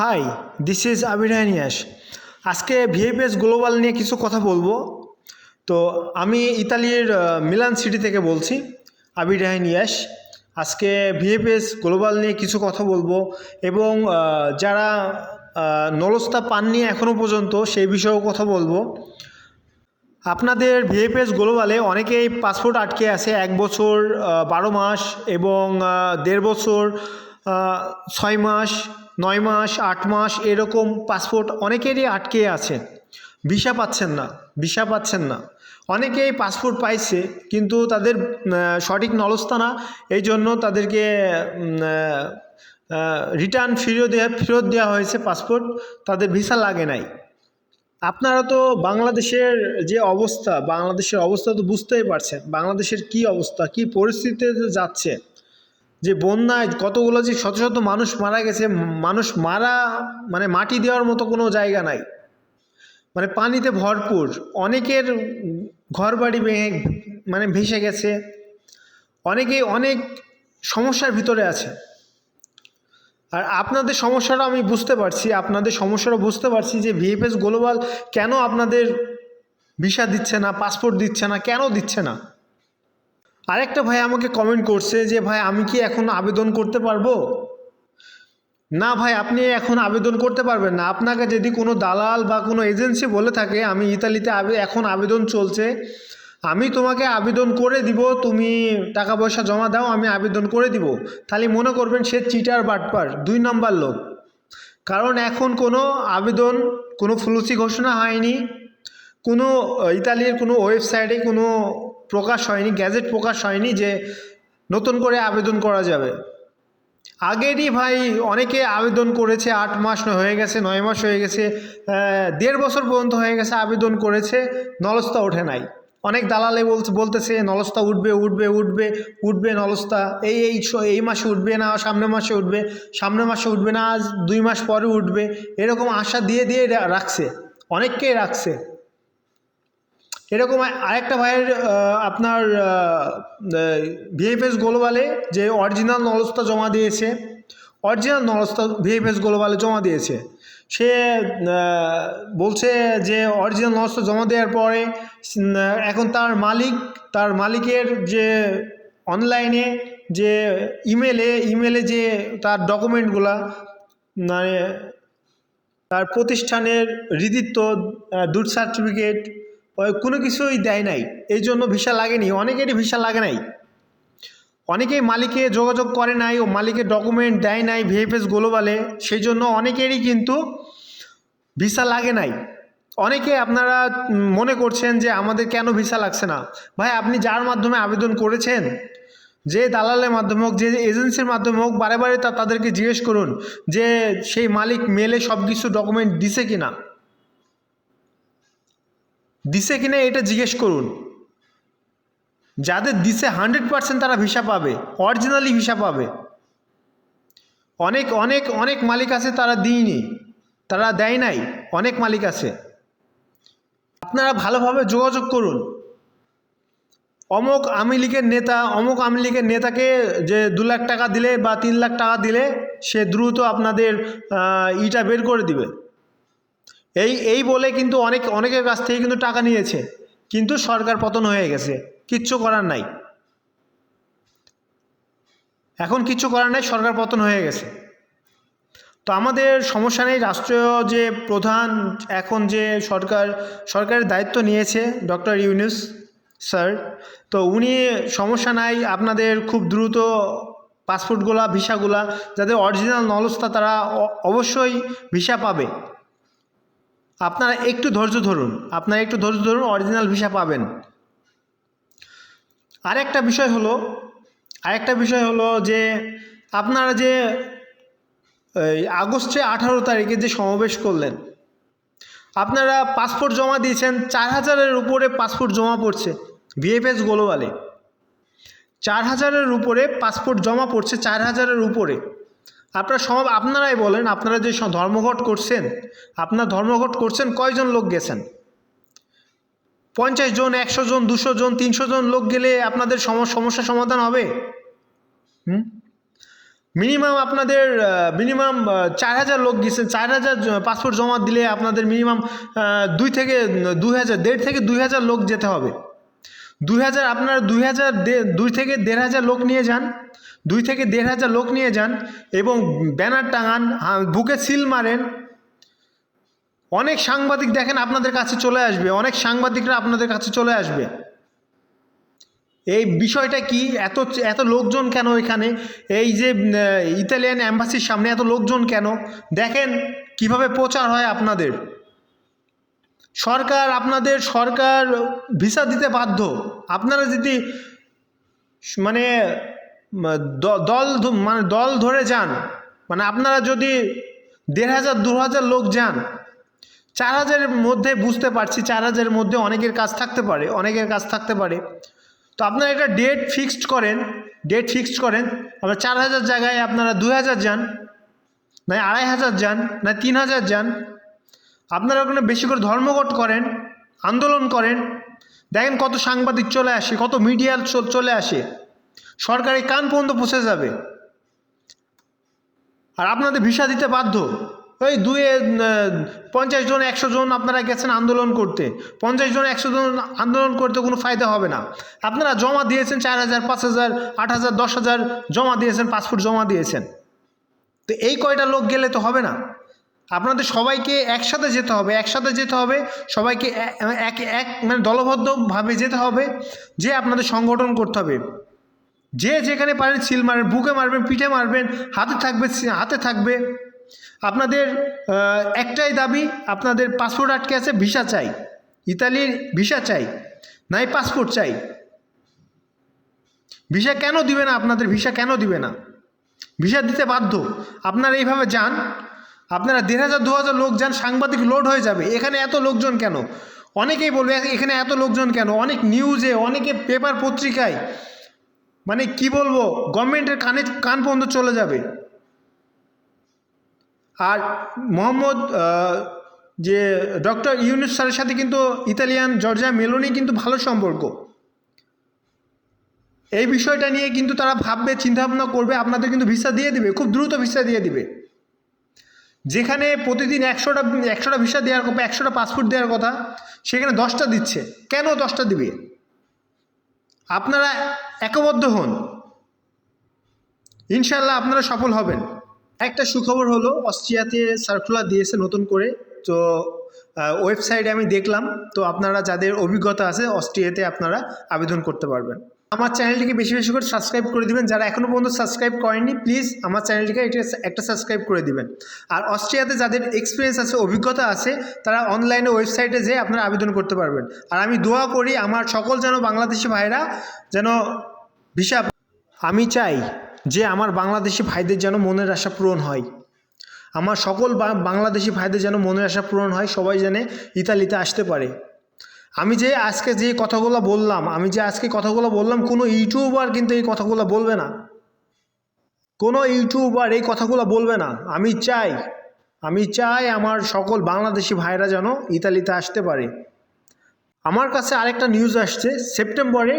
High this is Abir হানিয়াস আজকে VFS global নিয়ে কিছু কথা বলব। তো আমি ইতালির মিলান সিটি থেকে বলছি আবির হানিয়াস আজকে ভিএফএস গ্লোবাল নিয়ে কিছু কথা বলব এবং যারা নলস্তা পাননি এখনও পর্যন্ত সেই বিষয়েও কথা বলব। আপনাদের ভিএফএস গ্লোবালে অনেকেই পাসপোর্ট আটকে আছে এক বছর বারো মাস এবং দেড় বছর ছয় মাস। নয় মাস, আট মাস এরকম পাসপোর্ট অনেকেরই আটকে আছে। ভিসা পাচ্ছেন না, ভিসা পাচ্ছেন না। অনেকেই পাসপোর্ট পাইছে, কিন্তু তাদের সঠিক নলস্তা না এই জন্য তাদেরকে রিটার্ন ফিরিয়ে দেওয়া ফেরত দেওয়া হয়েছে পাসপোর্ট তাদের ভিসা লাগে নাই। আপনারা তো বাংলাদেশের যে অবস্থা, বাংলাদেশের অবস্থা তো বুঝতেই পারছেন, বাংলাদেশের কি অবস্থা, কি পরিস্থিতিতে যাচ্ছে। যে বন্যায় কতগুলো যে শত শত মানুষ মারা গেছে, মানুষ মারা মানে মাটি দেওয়ার মতো কোনো জায়গা নাই। মানে পানিতে ভরপুর, অনেকের ঘর বাড়ি ভেঙে মানে ভেসে গেছে। অনেকেই অনেক সমস্যার ভিতরে আছে। আর আপনাদের সমস্যাটা আমি বুঝতে পারছি, আপনাদের সমস্যাটা বুঝতে পারছি যে ভিএফএস গ্লোবাল কেন আপনাদের ভিসা দিচ্ছে না, পাসপোর্ট দিচ্ছে না, কেন দিচ্ছে না? আরেকটা ভাই আমাকে কমেন্ট করছে যে, ভাই, আমি কি এখন আবেদন করতে পারব? না ভাই, আপনি এখন আবেদন করতে পারবেন না। আপনাকে যদি কোনো দালাল বা কোনো এজেন্সি বলে থাকে, আমি ইতালিতে এখন আবেদন চলছে, আমি তোমাকে আবেদন করে দিব, তুমি টাকা পয়সা জমা দাও, আমি আবেদন করে দিব। তাহলে মনে করবেন সে চিটার বাটপার, দুই নম্বর লোক। কারণ এখন কোনো আবেদন, কোনো ফুলসি ঘোষণা হয়নি। কোনো ইতালির কোনো ওয়েবসাইটে কোনো প্রকাশ হয়নি গ্যাজেট প্রকাশ হয়নি যে নতুন করে আবেদন করা যাবে। আগেরই ভাই অনেকে আবেদন করেছে, আট মাস হয়ে গেছে, নয় মাস হয়ে গেছে দেড় বছর পর্যন্ত হয়ে গেছে আবেদন করেছে, নলস্তা ওঠে নাই। অনেক দালালে বলছে, বলতেছে, নলস্তা উঠবে উঠবে উঠবে উঠবে নলস্তা, এই এই এই মাসে উঠবে না, সামনের মাসে উঠবে, সামনের মাসে উঠবে না, আজ দুই মাস পরে উঠবে, এরকম আশা দিয়ে দিয়ে রাখছে, অনেককেই রাখছে। এরকম আরেকটা ভাইয়ের আপনার ভিএফএস গ্লোবালে যে অরিজিনাল নলস্তা জমা দিয়েছে অরিজিনাল নলস্তা ভিএফএস গ্লোবালে জমা দিয়েছে, সে বলছে যে অরিজিনাল নলস্তা জমা দেওয়ার পরে এখন তার মালিক, তার মালিকের যে অনলাইনে যে ইমেলে ইমেলে যে তার ডকুমেন্টগুলা মানে তার প্রতিষ্ঠানের হৃদিত্ব দুধ সার্টিফিকেট কোনো কিছুই দেয় নাই। এই জন্য ভিসা লাগেনি। অনেকেরই ভিসা লাগে নাই। অনেকেই মালিকে যোগাযোগ করে নাই ও মালিকের ডকুমেন্ট দেয় নাই ভিএফএস গ্লোবালে। সেই জন্য অনেকেরই কিন্তু ভিসা লাগে নাই। অনেকে আপনারা মনে করছেন যে আমাদের কেন ভিসা লাগছে না? ভাই, আপনি যার মাধ্যমে আবেদন করেছেন, যে দালালের মাধ্যমে হোক, যে এজেন্সির মাধ্যমে হোক, বারে বারে তা তাদেরকে জিজ্ঞেস করুন যে সেই মালিক মেলে সব কিছু ডকুমেন্ট দিছে কিনা। দিছে কিনা এটা জিজ্ঞেস করুন। যাদের দিছে হান্ড্রেড পার্সেন্ট তারা ভিসা পাবে অরিজিনালি ভিসা পাবে। অনেক অনেক অনেক মালিক আছে তারা দিইনি, তারা দেয় নাই, অনেক মালিক আছে। আপনারা ভালোভাবে যোগাযোগ করুন। অমুক আওয়ামী লীগের নেতা, অমুক আওয়ামী লীগের নেতাকে যে দু লাখ টাকা দিলে বা তিন লাখ টাকা দিলে, সে দ্রুত আপনাদের ইটা বের করে দিবে। এই এই বলে কিন্তু অনেক, অনেকের কাছ থেকে কিন্তু টাকা নিয়েছে। কিন্তু সরকার পতন হয়ে গেছে। কিচ্ছু করার নাই। এখন কিচ্ছু করার নাই, সরকার পতন হয়ে গেছে। তো আমাদের সমস্যা নেই, রাষ্ট্রীয় যে প্রধান এখন যে সরকার, সরকারের দায়িত্ব নিয়েছে ডক্টর ইউনুস স্যার, তো উনি সমস্যা নাই, আপনাদের খুব দ্রুত পাসপোর্টগুলা, ভিসাগুলা যাদের অরিজিনাল নলস্তা তারা অবশ্যই ভিসা পাবে। আপনারা একটু ধৈর্য ধরুন। আপনারা একটু ধৈর্য ধরুন অরিজিনাল ভিসা পাবেন। আরেকটা বিষয় হলো, আরেকটা বিষয় হলো যে আপনারা যে, এই আগস্টে আঠারো তারিখে যে সমাবেশ করলেন, আপনারা পাসপোর্ট জমা দিয়েছেন, চার হাজারের উপরে পাসপোর্ট জমা পড়ছে ভিএফএস গ্লোবালে চার হাজারের উপরে পাসপোর্ট জমা পড়ছে, চার হাজারের উপরে। আপনারা সব আপনারাই বলেন, আপনারা যে ধর্মঘট করছেন, আপনার ধর্মঘট করছেন, কয়জন লোক গেছেন? পঞ্চাশ জন, একশো জন, দুশো জন, তিনশো জন লোক গেলে আপনাদের সম- সমস্যা সমাধান হবে? হুম? মিনিমাম আপনাদের মিনিমাম চার হাজার লোক গেছেন চার হাজার পাসপোর্ট জমা দিলে আপনাদের মিনিমাম দুই থেকে, দুই হাজার, দেড় থেকে দুই হাজার লোক যেতে হবে। দুই হাজার, আপনার দুই হাজার দুই থেকে দেড় হাজার লোক নিয়ে যান দুই থেকে দেড় হাজার লোক নিয়ে যান এবং ব্যানার টাঙান বুকে সিল মারেন। অনেক সাংবাদিক দেখেন আপনাদের কাছে চলে আসবে, অনেক সাংবাদিকরা আপনাদের কাছে চলে আসবে। এই বিষয়টা কি? এত এত লোকজন কেন এখানে? এই যে ইতালিয়ান অ্যাম্বাসির সামনে এত লোকজন কেন? দেখেন কীভাবে প্রচার হয় আপনাদের। সরকার আপনাদের, সরকার ভিসা দিতে বাধ্য। আপনারা যদি মানে দল মানে দল ধরে যান। মানে আপনারা যদি দেড় হাজার, দু হাজার লোক যান, চার হাজারের মধ্যে বুঝতে পারছি, চার হাজারের মধ্যে অনেকের কাজ থাকতে পারে, অনেকের কাজ থাকতে পারে। তো আপনারা একটা ডেট ফিক্সড করেন ডেট ফিক্সড করেন আপনার চার হাজার জায়গায় আপনারা দুই হাজার যান, না আড়াই হাজার যান, না তিন হাজার যান, আপনারা ওখানে বেশি করে ধর্মঘট করেন, আন্দোলন করেন। দেখেন কত সাংবাদিক চলে আসে, কত মিডিয়া চলে আসে। সরকারি কান পর্যন্ত পৌঁছে যাবে। আর আপনাদের ভিসা দিতে বাধ্য। ওই দুই পঞ্চাশ জন, একশো জন আপনারা গেছেন আন্দোলন করতে। পঞ্চাশ জন, একশো জন আন্দোলন করতে কোনো ফায়দা হবে না। আপনারা জমা দিয়েছেন চার হাজার, পাঁচ হাজার, আট হাজার, দশ হাজার জমা দিয়েছেন, পাসপোর্ট জমা দিয়েছেন। তো এই কয়টা লোক গেলে তো হবে না। আপনাদের সবাইকে একসাথে যেতে হবে, একসাথে যেতে হবে, সবাইকে এক এক মানে দলবদ্ধভাবে যেতে হবে, যে আপনাদের সংগঠন করতে হবে। যে যেখানে পারেন সিল মারবেন, বুকে মারবেন, পিঠে মারবেন, হাতে থাকবে হাতে থাকবে। আপনাদের একটাই দাবি, আপনাদের পাসপোর্ট আটকে আছে, ভিসা চাই। ইতালির ভিসা চাই, নাই পাসপোর্ট চাই। ভিসা কেন দিবে না? আপনাদের ভিসা কেন দিবে না? ভিসা দিতে বাধ্য। আপনারা এইভাবে যান, আপনারা দেড় হাজার, দু হাজার লোক যান, সাংবাদিক লোড হয়ে যাবে। এখানে এত লোকজন কেন? অনেকেই বলবে, এখানে এত লোকজন কেন? অনেক নিউজে অনেকে পেপার পত্রিকায় মানে কি বলব? গভর্নমেন্টের কানে কান পর্যন্ত চলে যাবে। আর মোহাম্মদ যে ডক্টর ইউনুস স্যারের সাথে কিন্তু ইতালিয়ান জর্জিয়া মেলোনি কিন্তু ভালো সম্পর্ক। এই বিষয়টা নিয়ে কিন্তু তারা ভাববে, চিন্তাভাবনা করবে, আপনাদের কিন্তু ভিসা দিয়ে দিবে, খুব দ্রুত ভিসা দিয়ে দিবে। যেখানে প্রতিদিন একশোটা একশোটা ভিসা দেওয়ার কথা, একশোটা পাসপোর্ট দেওয়ার কথা, সেখানে দশটা দিচ্ছে। কেন দশটা দিবে? আপনারা একবদ্ধ হন। ইনশাল্লাহ আপনারা সফল হবেন। একটা সুখবর হলো, অস্ট্রিয়াতে সার্কুলার দিয়েছে নতুন করে। তো ওয়েবসাইটে আমি দেখলাম। তো আপনারা যাদের অভিজ্ঞতা আছে, অস্ট্রিয়াতে আপনারা আবেদন করতে পারবেন। আমার চ্যানেলটিকে বেশি বেশি করে সাবস্ক্রাইব করে দিবেন। যারা এখনও পর্যন্ত সাবস্ক্রাইব করেননি প্লিজ আমার চ্যানেলটিকে এটা একটা সাবস্ক্রাইব করে দিবেন। আর অস্ট্রিয়াতে যাদের এক্সপিরিয়েন্স আছে, অভিজ্ঞতা আছে, তারা অনলাইনে ওয়েবসাইটে যেয়ে আপনারা আবেদন করতে পারবেন। আর আমি দোয়া করি আমার সকল যেন বাংলাদেশি ভাইরা যেন ভিসা আমি চাই যে আমার বাংলাদেশি ভাইদের যেন মনের আশা পূরণ হয়। আমার সকল বাংলাদেশি ভাইদের যেন মনের আশা পূরণ হয়, সবাই যেন ইতালিতে আসতে পারে। আমি যে আজকে যে কথাগুলো বললাম, আমি যে আজকে কথাগুলো বললাম, কোনো ইউটিউবার কিন্তু এই কথাগুলো বলবে না। কোনো ইউটিউবার এই কথাগুলো বলবে না। আমি চাই আমি চাই আমার সকল বাংলাদেশি ভাইরা যেন ইতালিতে আসতে পারে। আমার কাছে আরেকটা নিউজ আসছে, সেপ্টেম্বরে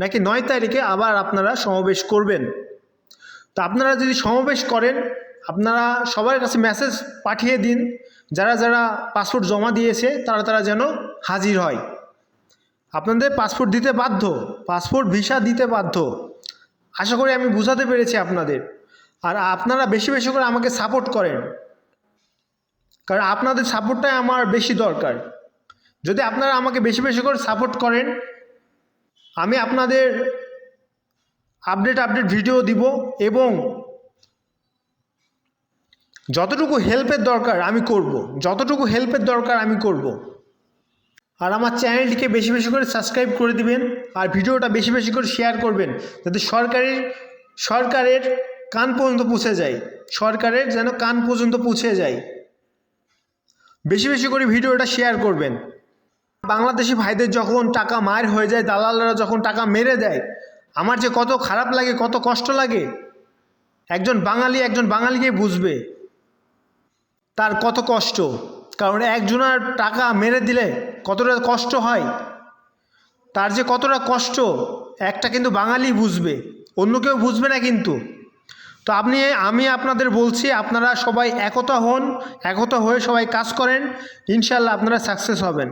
নাকি নয় তারিখে আবার আপনারা সমাবেশ করবেন। তো আপনারা যদি সমাবেশ করেন, আপনারা সবার কাছে মেসেজ পাঠিয়ে দিন যারা যারা পাসপোর্ট জমা দিয়েছে, তারা তারা যেন হাজির হয়। আপনাদের পাসপোর্ট দিতে বাধ্য, পাসপোর্ট ভিসা দিতে বাধ্য। আশা করি আমি বুঝাতে পেরেছি আপনাদের। আর আপনারা বেশি বেশি করে আমাকে সাপোর্ট করেন। কারণ আপনাদের সাপোর্টটাই আমার বেশি দরকার। যদি আপনারা আমাকে বেশি বেশি করে সাপোর্ট করেন, আমি আপনাদের আপডেট আপডেট ভিডিও দিব এবং যতটুকু হেল্পের দরকার আমি করব। যতটুকু হেল্পের দরকার আমি করব। আর আমার চ্যানেলটিকে বেশি বেশি করে সাবস্ক্রাইব করে দিবেন আর ভিডিওটা বেশি বেশি করে শেয়ার করবেন যাতে সরকারের সরকারের কান পর্যন্ত পৌঁছে যায়। সরকারের যেন কান পর্যন্ত পৌঁছে যায়। বেশি বেশি করে ভিডিওটা শেয়ার করবেন। বাংলাদেশি ভাইদের যখন টাকা মায়ের হয়ে যায়, দালালরা যখন টাকা মেরে দেয়, আমার যে কত খারাপ লাগে, কত কষ্ট লাগে, একজন বাঙালি একজন বাঙালিকে বুঝবে। তার কত কষ্ট? কারণ একজনের টাকা মেরে দিলে কতটা কষ্ট হয়? তার যে কতটা কষ্ট, একটা কিন্তু বাঙালি বুঝবে, অন্য কেউ বুঝবে না কিন্তু। তো আপনি, আমি আপনাদের বলছি, আপনারা সবাই একতা হন, একতা হয়ে সবাই কাজ করেন ইনশাল্লাহ আপনারা সাকসেস হবেন।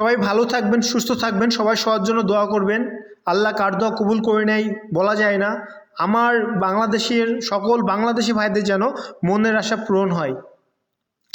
সবাই ভালো থাকবেন, সুস্থ থাকবেন, সবাই সবার জন্য দোয়া করবেন। আল্লাহ কার দোয়া কবুল করে নেয়, বলা যায় না। আমার বাংলাদেশের, সকল বাংলাদেশি ভাইদের যেন মনের আশা পূরণ হয়।